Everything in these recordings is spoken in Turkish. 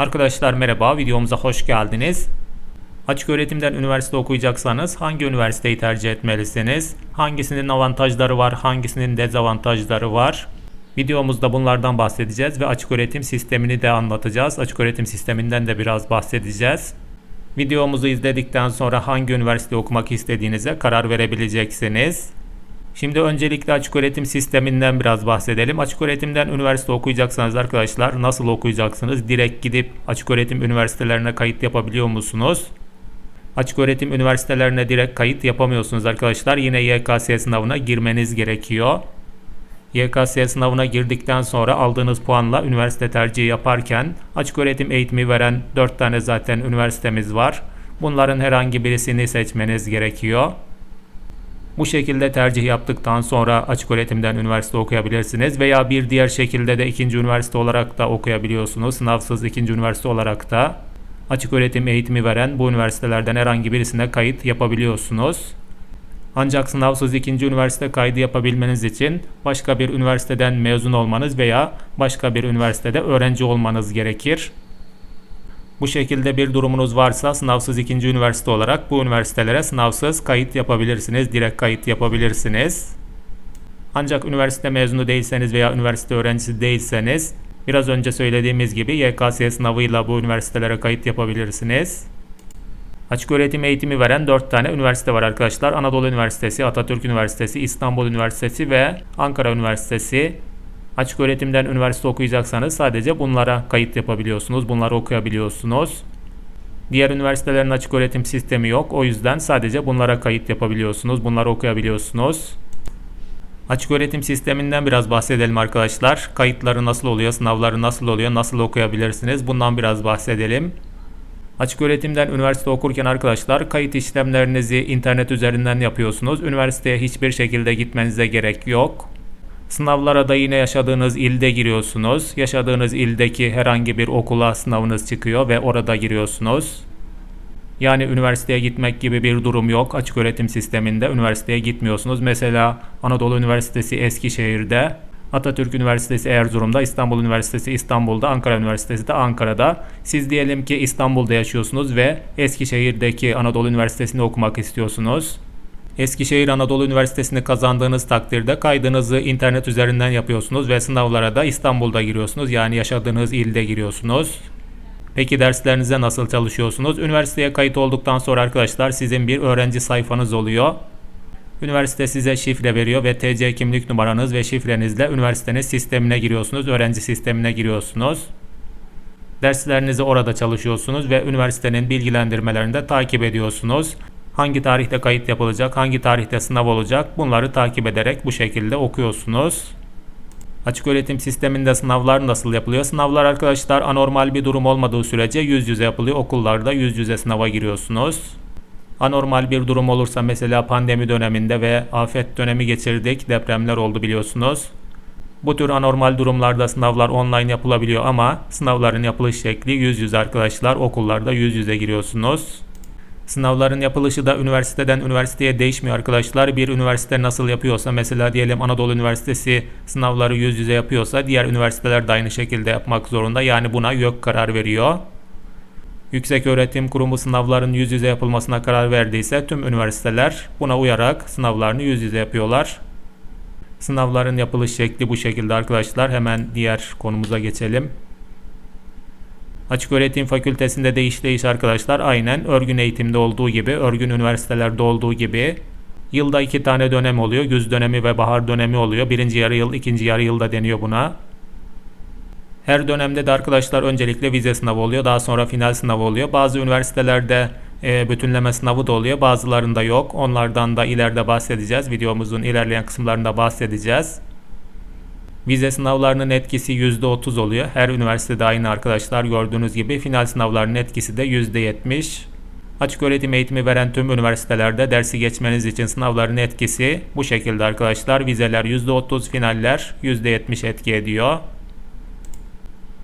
Arkadaşlar merhaba, videomuza hoş geldiniz. Açık öğretimden üniversite okuyacaksanız hangi üniversiteyi tercih etmelisiniz? Hangisinin avantajları var, hangisinin dezavantajları var? Videomuzda bunlardan bahsedeceğiz ve açık öğretim sistemini de anlatacağız. Açık öğretim sisteminden de biraz bahsedeceğiz. Videomuzu izledikten sonra hangi üniversite okumak istediğinize karar verebileceksiniz. Şimdi öncelikle açık öğretim sisteminden biraz bahsedelim. Açık öğretimden üniversite okuyacaksanız arkadaşlar nasıl okuyacaksınız? Direkt gidip açık öğretim üniversitelerine kayıt yapabiliyor musunuz? Açık öğretim üniversitelerine direkt kayıt yapamıyorsunuz arkadaşlar. Yine YKS sınavına girmeniz gerekiyor. YKS sınavına girdikten sonra aldığınız puanla üniversite tercihi yaparken açık öğretim eğitimi veren 4 tane zaten üniversitemiz var. Bunların herhangi birisini seçmeniz gerekiyor. Bu şekilde tercih yaptıktan sonra açık öğretimden üniversite okuyabilirsiniz veya bir diğer şekilde de ikinci üniversite olarak da okuyabiliyorsunuz. Sınavsız ikinci üniversite olarak da açık öğretim eğitimi veren bu üniversitelerden herhangi birisine kayıt yapabiliyorsunuz. Ancak sınavsız ikinci üniversite kaydı yapabilmeniz için başka bir üniversiteden mezun olmanız veya başka bir üniversitede öğrenci olmanız gerekir. Bu şekilde bir durumunuz varsa sınavsız ikinci üniversite olarak bu üniversitelere sınavsız kayıt yapabilirsiniz. Direkt kayıt yapabilirsiniz. Ancak üniversite mezunu değilseniz veya üniversite öğrencisi değilseniz biraz önce söylediğimiz gibi YKS sınavıyla bu üniversitelere kayıt yapabilirsiniz. Açık öğretim eğitimi veren 4 tane üniversite var arkadaşlar. Anadolu Üniversitesi, Atatürk Üniversitesi, İstanbul Üniversitesi ve Ankara Üniversitesi. Açık öğretimden üniversite okuyacaksanız sadece bunlara kayıt yapabiliyorsunuz. Bunları okuyabiliyorsunuz. Diğer üniversitelerin açık öğretim sistemi yok. O yüzden sadece bunlara kayıt yapabiliyorsunuz. Bunları okuyabiliyorsunuz. Açık öğretim sisteminden biraz bahsedelim arkadaşlar. Kayıtları nasıl oluyor, sınavları nasıl oluyor, nasıl okuyabilirsiniz? Bundan biraz bahsedelim. Açık öğretimden üniversite okurken arkadaşlar kayıt işlemlerinizi internet üzerinden yapıyorsunuz. Üniversiteye hiçbir şekilde gitmenize gerek yok. Sınavlara da yine yaşadığınız ilde giriyorsunuz. Yaşadığınız ildeki herhangi bir okula sınavınız çıkıyor ve orada giriyorsunuz. Yani üniversiteye gitmek gibi bir durum yok. Açık öğretim sisteminde üniversiteye gitmiyorsunuz. Mesela Anadolu Üniversitesi Eskişehir'de, Atatürk Üniversitesi Erzurum'da, İstanbul Üniversitesi İstanbul'da, Ankara Üniversitesi de Ankara'da. Siz diyelim ki İstanbul'da yaşıyorsunuz ve Eskişehir'deki Anadolu Üniversitesi'nde okumak istiyorsunuz. Eskişehir Anadolu Üniversitesi'ni kazandığınız takdirde kaydınızı internet üzerinden yapıyorsunuz ve sınavlara da İstanbul'da giriyorsunuz. Yani yaşadığınız ilde giriyorsunuz. Peki derslerinize nasıl çalışıyorsunuz? Üniversiteye kayıt olduktan sonra arkadaşlar sizin bir öğrenci sayfanız oluyor. Üniversite size şifre veriyor ve TC kimlik numaranız ve şifrenizle üniversitenin sistemine giriyorsunuz. Öğrenci sistemine giriyorsunuz. Derslerinizi orada çalışıyorsunuz ve üniversitenin bilgilendirmelerini de takip ediyorsunuz. Hangi tarihte kayıt yapılacak, hangi tarihte sınav olacak bunları takip ederek bu şekilde okuyorsunuz. Açık öğretim sisteminde sınavlar nasıl yapılıyor? Sınavlar arkadaşlar anormal bir durum olmadığı sürece yüz yüze yapılıyor. Okullarda yüz yüze sınava giriyorsunuz. Anormal bir durum olursa mesela pandemi döneminde ve afet dönemi geçirdik. Depremler oldu biliyorsunuz. Bu tür anormal durumlarda sınavlar online yapılabiliyor ama sınavların yapılış şekli yüz yüze arkadaşlar. Okullarda yüz yüze giriyorsunuz. Sınavların yapılışı da üniversiteden üniversiteye değişmiyor arkadaşlar. Bir üniversite nasıl yapıyorsa mesela diyelim Anadolu Üniversitesi sınavları yüz yüze yapıyorsa diğer üniversiteler de aynı şekilde yapmak zorunda. Yani buna YÖK karar veriyor. Yüksek Öğretim Kurumu sınavların yüz yüze yapılmasına karar verdiyse tüm üniversiteler buna uyarak sınavlarını yüz yüze yapıyorlar. Sınavların yapılış şekli bu şekilde arkadaşlar. Hemen diğer konumuza geçelim. Açık öğretim fakültesinde de işleyiş arkadaşlar aynen örgün eğitimde olduğu gibi, örgün üniversitelerde olduğu gibi yılda iki tane dönem oluyor. Güz dönemi ve bahar dönemi oluyor. Birinci yarı yıl, ikinci yarı yılda deniyor buna. Her dönemde de arkadaşlar öncelikle vize sınavı oluyor. Daha sonra final sınavı oluyor. Bazı üniversitelerde e, bütünleme sınavı da oluyor. Bazılarında yok. Onlardan da ileride bahsedeceğiz. Videomuzun ilerleyen kısımlarında bahsedeceğiz. Vize sınavlarının etkisi %30 oluyor. Her üniversitede aynı arkadaşlar gördüğünüz gibi final sınavlarının etkisi de %70. Açık öğretim eğitimi veren tüm üniversitelerde dersi geçmeniz için sınavların etkisi bu şekilde arkadaşlar. Vizeler %30, finaller %70 etki ediyor.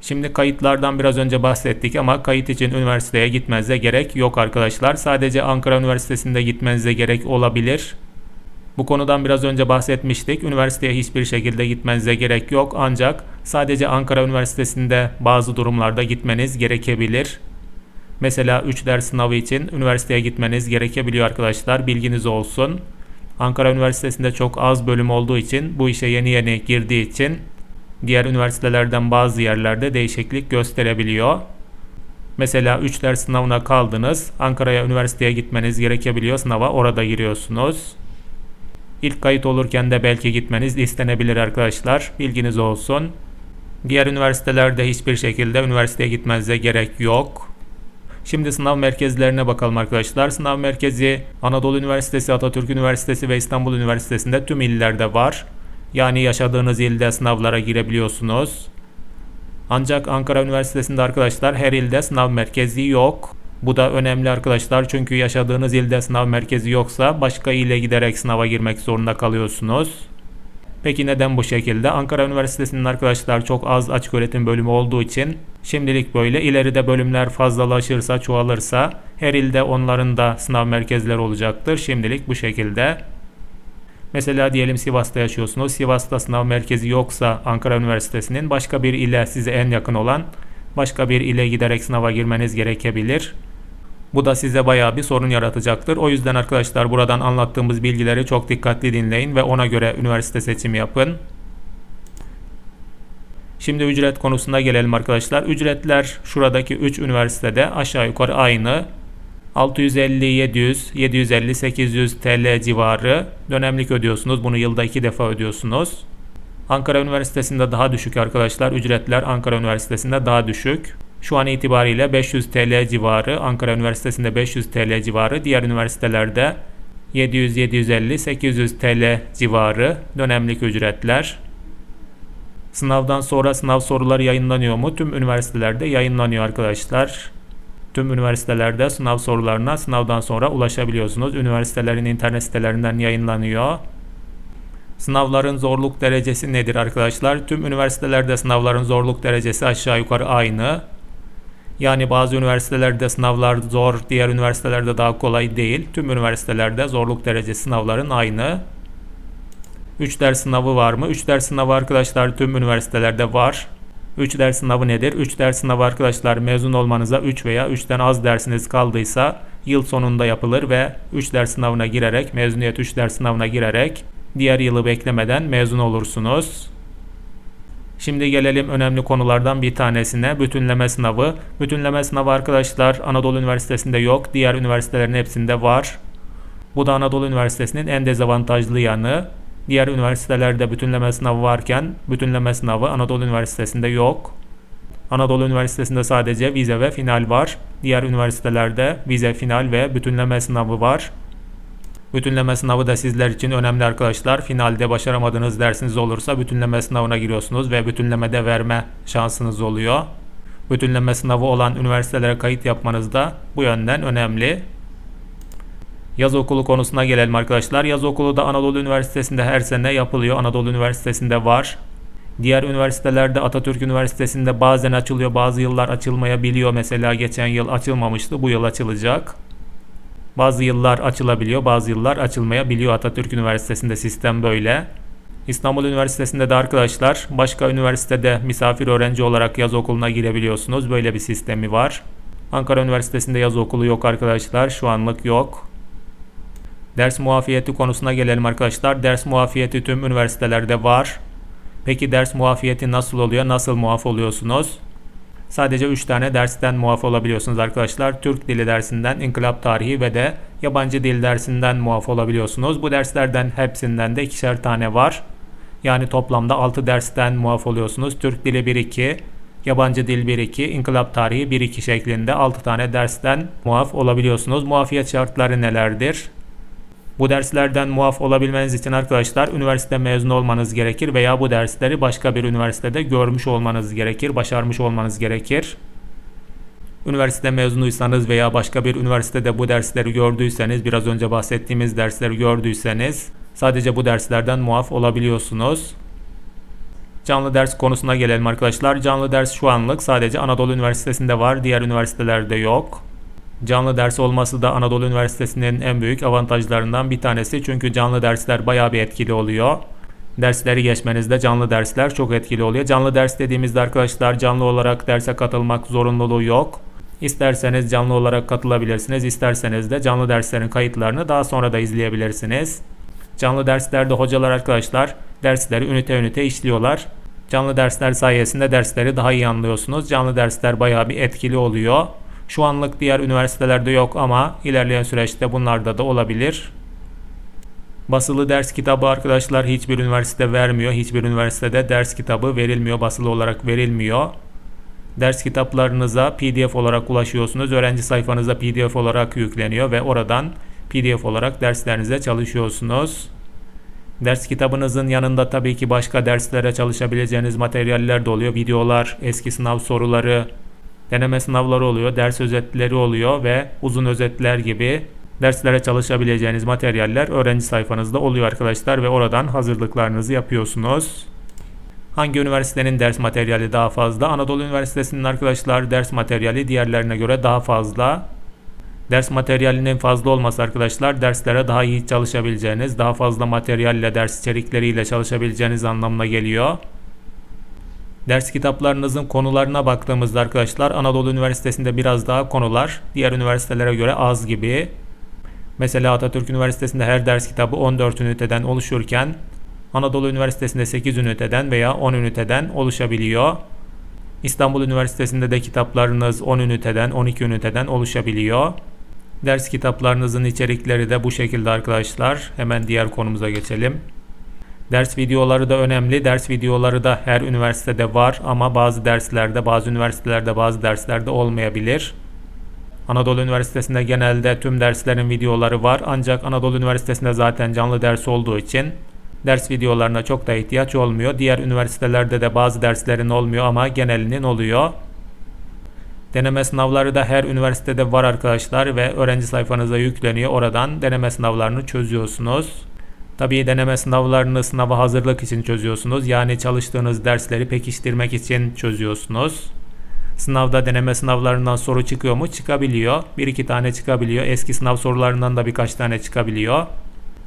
Şimdi kayıtlardan biraz önce bahsettik ama kayıt için üniversiteye gitmenize gerek yok arkadaşlar. Sadece Ankara Üniversitesi'nde gitmenize gerek olabilir. Bu konudan biraz önce bahsetmiştik. Üniversiteye hiçbir şekilde gitmenize gerek yok. Ancak sadece Ankara Üniversitesi'nde bazı durumlarda gitmeniz gerekebilir. Mesela 3 ders sınavı için üniversiteye gitmeniz gerekebiliyor arkadaşlar. Bilginiz olsun. Ankara Üniversitesi'nde çok az bölüm olduğu için bu işe yeni yeni girdiği için diğer üniversitelerden bazı yerlerde değişiklik gösterebiliyor. Mesela 3 ders sınavına kaldınız. Ankara'ya üniversiteye gitmeniz gerekebiliyor. Sınava orada giriyorsunuz. İlk kayıt olurken de belki gitmeniz istenebilir arkadaşlar. Bilginiz olsun. Diğer üniversitelerde hiçbir şekilde üniversiteye gitmenize gerek yok. Şimdi sınav merkezlerine bakalım arkadaşlar. Sınav merkezi Anadolu Üniversitesi, Atatürk Üniversitesi ve İstanbul Üniversitesi'nde tüm illerde var. Yani yaşadığınız ilde sınavlara girebiliyorsunuz. Ancak Ankara Üniversitesi'nde arkadaşlar her ilde sınav merkezi yok. Bu da önemli arkadaşlar çünkü yaşadığınız ilde sınav merkezi yoksa başka ile giderek sınava girmek zorunda kalıyorsunuz. Peki neden bu şekilde? Ankara Üniversitesi'nin arkadaşlar çok az açık öğretim bölümü olduğu için şimdilik böyle ileride bölümler fazlalaşırsa çoğalırsa her ilde onların da sınav merkezleri olacaktır. Şimdilik bu şekilde. Mesela diyelim Sivas'ta yaşıyorsunuz. Sivas'ta sınav merkezi yoksa Ankara Üniversitesi'nin başka bir ile size en yakın olan başka bir ile giderek sınava girmeniz gerekebilir. Bu da size bayağı bir sorun yaratacaktır. O yüzden arkadaşlar buradan anlattığımız bilgileri çok dikkatli dinleyin ve ona göre üniversite seçimi yapın. Şimdi ücret konusuna gelelim arkadaşlar. Ücretler şuradaki 3 üniversitede aşağı yukarı aynı. 650, 700, 750, 800 TL civarı dönemlik ödüyorsunuz. Bunu yılda 2 defa ödüyorsunuz. Ankara Üniversitesi'nde daha düşük arkadaşlar. Ücretler Ankara Üniversitesi'nde daha düşük. Şu an itibariyle 500 TL civarı, Ankara Üniversitesi'nde 500 TL civarı, diğer üniversitelerde 700, 750, 800 TL civarı dönemlik ücretler. Sınavdan sonra sınav soruları yayınlanıyor mu? Tüm üniversitelerde yayınlanıyor arkadaşlar. Tüm üniversitelerde sınav sorularına sınavdan sonra ulaşabiliyorsunuz. Üniversitelerin internet sitelerinden yayınlanıyor. Sınavların zorluk derecesi nedir arkadaşlar? Tüm üniversitelerde sınavların zorluk derecesi aşağı yukarı aynı. Yani bazı üniversitelerde sınavlar zor, diğer üniversitelerde daha kolay değil. Tüm üniversitelerde zorluk derecesi sınavların aynı. 3 ders sınavı var mı? 3 ders sınavı arkadaşlar tüm üniversitelerde var. 3 ders sınavı nedir? 3 ders sınavı arkadaşlar mezun olmanıza 3 veya 3'ten az dersiniz kaldıysa yıl sonunda yapılır ve 3 ders sınavına girerek mezuniyet 3 ders sınavına girerek diğer yılı beklemeden mezun olursunuz. Şimdi gelelim önemli konulardan bir tanesine bütünleme sınavı. Bütünleme sınavı arkadaşlar Anadolu Üniversitesi'nde yok. Diğer üniversitelerin hepsinde var. Bu da Anadolu Üniversitesi'nin en dezavantajlı yanı. Diğer üniversitelerde bütünleme sınavı varken bütünleme sınavı Anadolu Üniversitesi'nde yok. Anadolu Üniversitesi'nde sadece vize ve final var. Diğer üniversitelerde vize, final ve bütünleme sınavı var. Bütünleme sınavı da sizler için önemli arkadaşlar. Finalde başaramadığınız dersiniz olursa bütünleme sınavına giriyorsunuz ve bütünlemede verme şansınız oluyor. Bütünleme sınavı olan üniversitelere kayıt yapmanız da bu yönden önemli. Yaz okulu konusuna gelelim arkadaşlar. Yaz okulu da Anadolu Üniversitesi'nde her sene yapılıyor. Anadolu Üniversitesi'nde var. Diğer üniversitelerde Atatürk Üniversitesi'nde bazen açılıyor, bazı yıllar açılmayabiliyor. Mesela geçen yıl açılmamıştı, bu yıl açılacak. Bazı yıllar açılabiliyor, bazı yıllar açılmayabiliyor. Atatürk Üniversitesi'nde sistem böyle. İstanbul Üniversitesi'nde de arkadaşlar başka üniversitede misafir öğrenci olarak yaz okuluna girebiliyorsunuz. Böyle bir sistemi var. Ankara Üniversitesi'nde yaz okulu yok arkadaşlar. Şu anlık yok. Ders muafiyeti konusuna gelelim arkadaşlar. Ders muafiyeti tüm üniversitelerde var. Peki ders muafiyeti nasıl oluyor? Nasıl muaf oluyorsunuz? Sadece 3 tane dersten muaf olabiliyorsunuz arkadaşlar. Türk dili dersinden, inkılap tarihi ve de yabancı dil dersinden muaf olabiliyorsunuz. Bu derslerden hepsinden de ikişer tane var. Yani toplamda 6 dersten muaf oluyorsunuz. Türk dili 1-2, yabancı dil 1-2, inkılap tarihi 1-2 şeklinde 6 tane dersten muaf olabiliyorsunuz. Muafiyet şartları nelerdir? Bu derslerden muaf olabilmeniz için arkadaşlar üniversite mezunu olmanız gerekir veya bu dersleri başka bir üniversitede görmüş olmanız gerekir, başarmış olmanız gerekir. Üniversite mezunuysanız veya başka bir üniversitede bu dersleri gördüyseniz, biraz önce bahsettiğimiz dersleri gördüyseniz sadece bu derslerden muaf olabiliyorsunuz. Canlı ders konusuna gelelim arkadaşlar. Canlı ders şu anlık sadece Anadolu Üniversitesi'nde var, diğer üniversitelerde yok. Canlı ders olması da Anadolu Üniversitesi'nin en büyük avantajlarından bir tanesi. Çünkü canlı dersler bayağı bir etkili oluyor. Dersleri geçmenizde canlı dersler çok etkili oluyor. Canlı ders dediğimizde arkadaşlar canlı olarak derse katılmak zorunluluğu yok. İsterseniz canlı olarak katılabilirsiniz. İsterseniz de canlı derslerin kayıtlarını daha sonra da izleyebilirsiniz. Canlı derslerde hocalar arkadaşlar dersleri ünite ünite işliyorlar. Canlı dersler sayesinde dersleri daha iyi anlıyorsunuz. Canlı dersler bayağı bir etkili oluyor. Şu anlık diğer üniversitelerde yok ama ilerleyen süreçte bunlarda da olabilir. Basılı ders kitabı arkadaşlar hiçbir üniversite vermiyor. Hiçbir üniversitede ders kitabı verilmiyor. Basılı olarak verilmiyor. Ders kitaplarınıza PDF olarak ulaşıyorsunuz. Öğrenci sayfanıza PDF olarak yükleniyor ve oradan PDF olarak derslerinize çalışıyorsunuz. Ders kitabınızın yanında tabii ki başka derslere çalışabileceğiniz materyaller de oluyor. Videolar, eski sınav soruları, deneme sınavları oluyor, ders özetleri oluyor ve uzun özetler gibi derslere çalışabileceğiniz materyaller öğrenci sayfanızda oluyor arkadaşlar ve oradan hazırlıklarınızı yapıyorsunuz. Hangi üniversitenin ders materyali daha fazla? Anadolu Üniversitesi'nin arkadaşlar ders materyali diğerlerine göre daha fazla. Ders materyalinin fazla olması arkadaşlar derslere daha iyi çalışabileceğiniz, daha fazla materyalle, ders içerikleriyle çalışabileceğiniz anlamına geliyor. Ders kitaplarınızın konularına baktığımızda arkadaşlar Anadolu Üniversitesi'nde biraz daha konular diğer üniversitelere göre az gibi. Mesela Atatürk Üniversitesi'nde her ders kitabı 14 üniteden oluşurken Anadolu Üniversitesi'nde 8 üniteden veya 10 üniteden oluşabiliyor. İstanbul Üniversitesi'nde de kitaplarınız 10 üniteden, 12 üniteden oluşabiliyor. Ders kitaplarınızın içerikleri de bu şekilde arkadaşlar. Hemen diğer konumuza geçelim. Ders videoları da önemli. Ders videoları da her üniversitede var ama bazı derslerde, bazı üniversitelerde, bazı derslerde olmayabilir. Anadolu Üniversitesi'nde genelde tüm derslerin videoları var ancak Anadolu Üniversitesi'nde zaten canlı ders olduğu için ders videolarına çok da ihtiyaç olmuyor. Diğer üniversitelerde de bazı derslerin olmuyor ama genelinin oluyor. Deneme sınavları da her üniversitede var arkadaşlar ve öğrenci sayfanıza yükleniyor. Oradan deneme sınavlarını çözüyorsunuz. Tabii deneme sınavlarını sınava hazırlık için çözüyorsunuz. Yani çalıştığınız dersleri pekiştirmek için çözüyorsunuz. Sınavda deneme sınavlarından soru çıkıyor mu? Çıkabiliyor. Bir iki tane çıkabiliyor. Eski sınav sorularından da birkaç tane çıkabiliyor.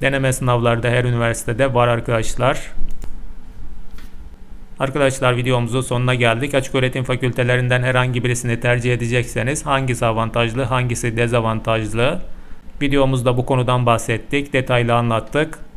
Deneme sınavları da her üniversitede var arkadaşlar. Arkadaşlar videomuzun sonuna geldik. Açık öğretim fakültelerinden herhangi birisini tercih edecekseniz hangisi avantajlı, hangisi dezavantajlı? Videomuzda bu konudan bahsettik, detaylı anlattık.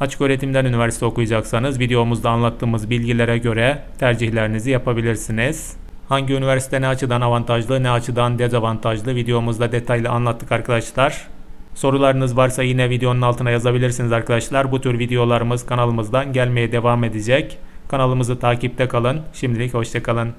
Açık öğretimden üniversite okuyacaksanız videomuzda anlattığımız bilgilere göre tercihlerinizi yapabilirsiniz. Hangi üniversite ne açıdan avantajlı, ne açıdan dezavantajlı videomuzda detaylı anlattık arkadaşlar. Sorularınız varsa yine videonun altına yazabilirsiniz arkadaşlar. Bu tür videolarımız kanalımızdan gelmeye devam edecek. Kanalımızı takipte kalın. Şimdilik hoşçakalın.